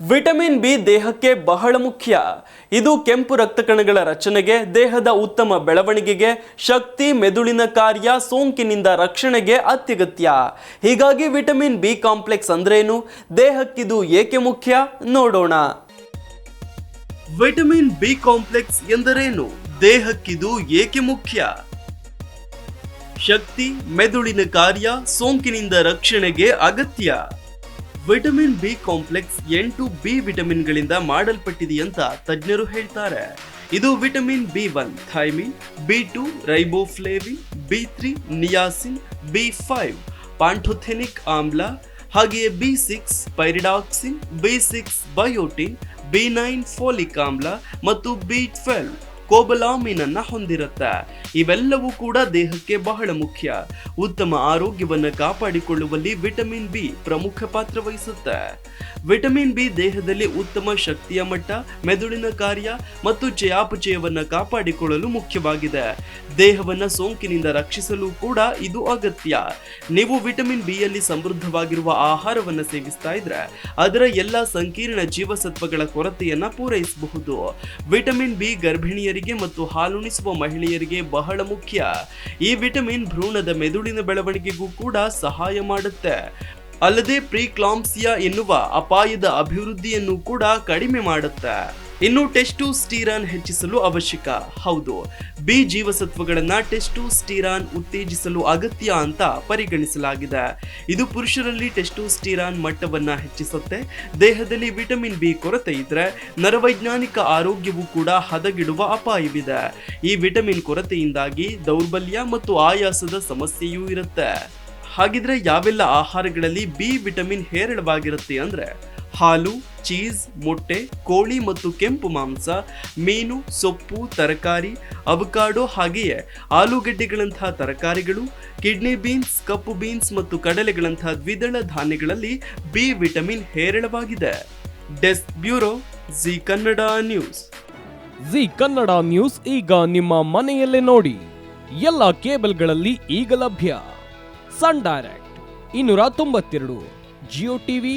Vitamin B ದೇಹಕ್ಕೆ ಬಹಳ ಮುಖ್ಯ. ಇದು ಕೆಂಪು ರಕ್ತ ಕಣಗಳ ರಚನೆಗೆ, ದೇಹದ ಉತ್ತಮ ಬೆಳವಣಿಗೆಗೆ, ಶಕ್ತಿ, ಮೆದುಳಿನ ಕಾರ್ಯ, ಸೋಂಕಿನಿಂದ ರಕ್ಷಣೆಗೆ ಅತ್ಯಗತ್ಯ. ಹೀಗಾಗಿ ವಿಟಮಿನ್ ಬಿ ಕಾಂಪ್ಲೆಕ್ಸ್ ಅಂದ್ರೇನು? ದೇಹಕ್ಕಿದು ಏಕೆ ಮುಖ್ಯ? ನೋಡೋಣ. ವಿಟಮಿನ್ ಬಿ ಕಾಂಪ್ಲೆಕ್ಸ್ ಎಂದರೇನು? ದೇಹಕ್ಕಿದು ಏಕೆ ಮುಖ್ಯ? ಶಕ್ತಿ, ಮೆದುಳಿನ ಕಾರ್ಯ, ಸೋಂಕಿನಿಂದ ರಕ್ಷಣೆಗೆ ಅಗತ್ಯ. ವಿಟಮಿನ್ ಬಿ ಕಾಂಪ್ಲೆಕ್ಸ್ ಎಂಟು ಬಿ ವಿಟಮಿನ್ಗಳಿಂದ ಮಾಡಲ್ಪಟ್ಟಿದೆಯಂತ ತಜ್ಞರು ಹೇಳ್ತಾರೆ. ಇದು vitamin B one, thiamine, B two, riboflavin, B three niacin, B five pantothenic ಆಮ್ಲ, ಹಾಗೆಯೇ B six, pyridoxine, B six biotin, B nine folic ಆಮ್ಲ ಮತ್ತು ಬಿ ಟ್ವೆಲ್ವ್ ಕೋಬಲಾಮಿನ್ ಅನ್ನ ಹೊಂದಿರುತ್ತೆ. ಇವೆಲ್ಲವೂ ಕೂಡ ದೇಹಕ್ಕೆ ಬಹಳ ಮುಖ್ಯ. ಉತ್ತಮ ಆರೋಗ್ಯವನ್ನು ಕಾಪಾಡಿಕೊಳ್ಳುವಲ್ಲಿ ವಿಟಮಿನ್ ಬಿ ಪ್ರಮುಖ ಪಾತ್ರ ವಹಿಸುತ್ತೆ. ವಿಟಮಿನ್ ಬಿ ದೇಹದಲ್ಲಿ ಉತ್ತಮ ಶಕ್ತಿಯ ಮಟ್ಟ, ಮೆದುಳಿನ ಕಾರ್ಯ ಮತ್ತು ಚಯಾಪಚಯವನ್ನು ಕಾಪಾಡಿಕೊಳ್ಳಲು ಮುಖ್ಯವಾಗಿದೆ. ದೇಹವನ್ನ ಸೋಂಕಿನಿಂದ ರಕ್ಷಿಸಲು ಕೂಡ ಇದು ಅಗತ್ಯ. ನೀವು ವಿಟಮಿನ್ ಬಿ ಯಲ್ಲಿ ಸಮೃದ್ಧವಾಗಿರುವ ಆಹಾರವನ್ನು ಸೇವಿಸ್ತಾ ಇದ್ರೆ ಅದರ ಎಲ್ಲ ಸಂಕೀರ್ಣ ಜೀವಸತ್ವಗಳ ಕೊರತೆಯನ್ನ ಪೂರೈಸಬಹುದು. ವಿಟಮಿನ್ ಬಿ ಗರ್ಭಿಣಿಯರಿಗೆ ಮತ್ತು ಹಾಲುಣಿಸುವ ಮಹಿಳೆಯರಿಗೆ ಬಹಳ ಮುಖ್ಯ. ಈ ವಿಟಮಿನ್ ಭ್ರೂಣದ ಮೆದುಳಿನ ಬೆಳವಣಿಗೆಗೂ ಕೂಡ ಸಹಾಯ ಮಾಡುತ್ತೆ. ಅಲ್ಲದೆ ಪ್ರೀಕ್ಲಾಂಪ್ಸಿಯಾ ಎನ್ನುವ ಅಪಾಯದ ಅಭಿವೃದ್ಧಿಯನ್ನು ಕೂಡ ಕಡಿಮೆ ಮಾಡುತ್ತೆ. ಇನ್ನು ಟೆಸ್ಟೋಸ್ಟಿರಾನ್ ಹೆಚ್ಚಿಸಲು ಅವಶ್ಯಕ. ಹೌದು, ಬಿ ಜೀವಸತ್ವಗಳನ್ನ ಟೆಸ್ಟೋಸ್ಟಿರಾನ್ ಉತ್ತೇಜಿಸಲು ಅಗತ್ಯ ಅಂತ ಪರಿಗಣಿಸಲಾಗಿದೆ. ಇದು ಪುರುಷರಲ್ಲಿ ಟೆಸ್ಟೋಸ್ಟಿರಾನ್ ಮಟ್ಟವನ್ನ ಹೆಚ್ಚಿಸುತ್ತೆ. ದೇಹದಲ್ಲಿ ವಿಟಮಿನ್ ಬಿ ಕೊರತೆ ಇದ್ರೆ ನರವೈಜ್ಞಾನಿಕ ಆರೋಗ್ಯವು ಕೂಡ ಹದಗಿಡುವ ಅಪಾಯವಿದೆ. ಈ ವಿಟಮಿನ್ ಕೊರತೆಯಿಂದಾಗಿ ದೌರ್ಬಲ್ಯ ಮತ್ತು ಆಯಾಸದ ಸಮಸ್ಯೆಯೂ ಇರುತ್ತೆ. ಹಾಗಿದ್ರೆ ಯಾವೆಲ್ಲ ಆಹಾರಗಳಲ್ಲಿ ಬಿ ವಿಟಮಿನ್ ಹೇರಳವಾಗಿರುತ್ತೆ ಅಂದ್ರೆ ಹಾಲು, ಚೀಸ್, ಮೊಟ್ಟೆ, ಕೋಳಿ ಮತ್ತು ಕೆಂಪು ಮಾಂಸ, ಮೀನು, ಸೊಪ್ಪು, ತರಕಾರಿ, ಅವಕಾಡೋ ಹಾಗೆಯೇ ಆಲೂಗಡ್ಡೆಗಳಂತಹ ತರಕಾರಿಗಳು, ಕಿಡ್ನಿ ಬೀನ್ಸ್, ಕಪ್ಪು ಬೀನ್ಸ್ ಮತ್ತು ಕಡಲೆಗಳಂತಹ ದ್ವಿದಳ ಧಾನ್ಯಗಳಲ್ಲಿ ಬಿ ವಿಟಮಿನ್ ಹೇರಳವಾಗಿದೆ. Desk bureau Zee Kannada news. Zee Kannada news ಈಗ ನಿಮ್ಮ ಮನೆಯಲ್ಲೇ ನೋಡಿ. ಎಲ್ಲ ಕೇಬಲ್ಗಳಲ್ಲಿ ಈಗ ಲಭ್ಯ. ಸನ್ ಡೈರೆಕ್ಟ್, ಇನ್ನೂರ ತೊಂಬತ್ತೆರಡು, ಜಿಯೋ ಟಿವಿ